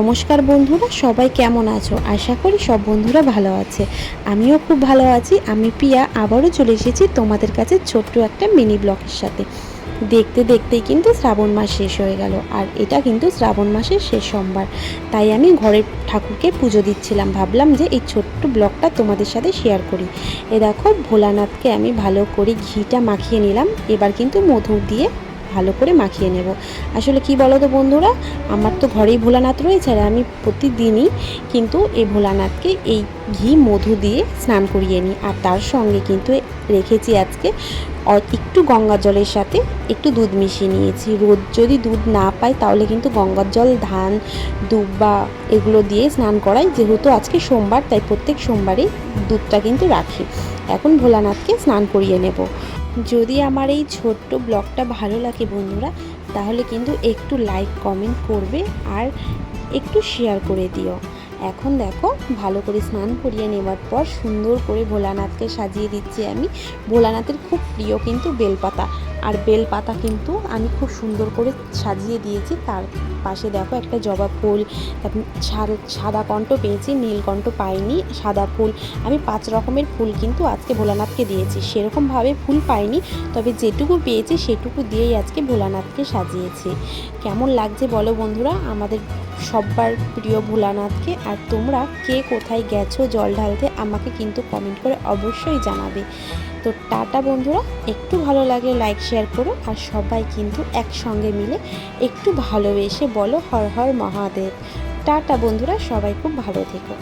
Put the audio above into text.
নমস্কার বন্ধুরা, সবাই কেমন আছো? আশা করি সব বন্ধুরা ভালো আছে। আমিও খুব ভালো আছি। আমি পিয়া আবারও চলে এসেছি তোমাদের কাছে ছোট্ট একটা মিনি ব্লগের সাথে। দেখতে দেখতেই কিন্তু শ্রাবণ মাস শেষ হয়ে গেল, আর এটা কিন্তু শ্রাবণ মাসের শেষ সোমবার। তাই আমি ঘরের ঠাকুরকে পুজো দিচ্ছিলাম। ভাবলাম যে এই ছোট্ট ব্লগটা তোমাদের সাথে শেয়ার করি। এ দেখো, ভোলানাথকে আমি ভালো করে ঘিটা মাখিয়ে নিলাম। এবার কিন্তু মধু দিয়ে ভালো করে মাখিয়ে নেব। আসলে কি বলো তো বন্ধুরা, আমার তো ঘরেই ভোলানাথ রয়েছে আর আমি প্রতিদিনই কিন্তু এই ভোলানাথকে এই ঘি মধু দিয়ে স্নান করিয়ে নিই। আর তার সঙ্গে কিন্তু রেখেছি আজকে একটু গঙ্গা জলের সাথে একটু দুধ মিশিয়ে নিয়েছি। রোদ যদি দুধ না পাই তাহলে কিন্তু গঙ্গার জল, ধান দুব্বা এগুলো দিয়ে স্নান করাই। যেহেতু আজকে সোমবার, তাই প্রত্যেক সোমবারই দুধটা কিন্তু রাখি। এখন ভোলানাথকে স্নান করিয়ে নেব। যদি আমার এই ছোট্ট ব্লগটা ভালো লাগে বন্ধুরা, তাহলে কিন্তু একটু লাইক কমেন্ট করবে আর একটু শেয়ার করে দিও। এখন দেখো, ভালো করে স্নান করিয়ে নেওয়ার পর সুন্দর করে ভোলানাথকে সাজিয়ে দিচ্ছি আমি। ভোলানাথের খুব প্রিয় কিন্তু বেলপাতা। আর বেল পাতা কিন্তু আমি খুব সুন্দর করে সাজিয়ে দিয়েছি। তার পাশে দেখো একটা জবা ফুল সাদা কণ্ঠ পেয়েছি নীলকণ্ঠ পাইনি, সাদা ফুল। আমি পাঁচ রকমের ফুল কিন্তু আজকে ভোলানাথকে দিয়েছি। সেরকমভাবে ফুল পাইনি, তবে যেটুকু পেয়েছি সেটুকু দিয়েই আজকে ভোলানাথকে সাজিয়েছি। কেমন লাগছে বলো বন্ধুরা? আমাদের সব্বার প্রিয় ভোলানাথকে। আর তোমরা কে কোথায় গেছো জল ঢালতে আমাকে কিন্তু কমেন্ট করে অবশ্যই জানাবে। তো টাটা বন্ধুরা, একটু ভালো লাগলে লাইক শেয়ার করো। আর সবাই কিন্তু একসঙ্গে মিলে একটু ভালোবেসে বলো হর হর মহাদেব। টাটা বন্ধুরা, সবাই খুব ভালো থেকো।